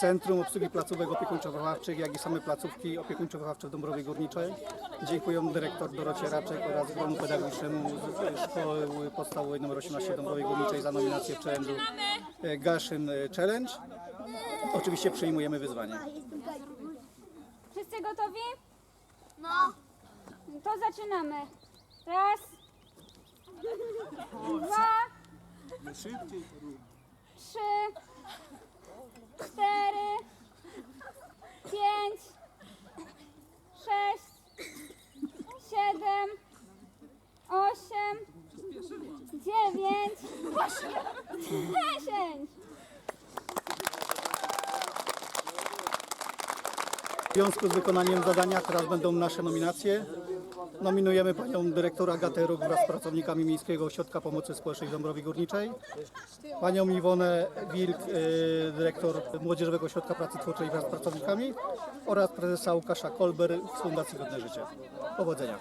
Centrum Obsługi Placówek Opiekuńczo-Wychowawczych, jak i same placówki opiekuńczo-wychowawcze w Dąbrowie Górniczej. Dziękuję dyrektor Dorocie Raczek oraz gronu pedagogicznemu z Szkoły Podstawowej nr 18 Dąbrowej Górniczej za nominację w challenge'u e, Gaszyn e, Challenge. Oczywiście przyjmujemy wyzwanie. Wszyscy gotowi? No. To zaczynamy. Raz, dwa, trzy, dziewięć, dziesięć. W związku z wykonaniem zadania teraz będą nasze nominacje. Nominujemy panią dyrektor Agatę Róg wraz z pracownikami Miejskiego Ośrodka Pomocy Społecznej w Dąbrowie Górniczej, panią Iwonę Wilk, y, dyrektor Młodzieżowego Ośrodka Pracy Twórczej wraz z pracownikami oraz prezesa Łukasza Kolber z Fundacji Godne Życie. Powodzenia.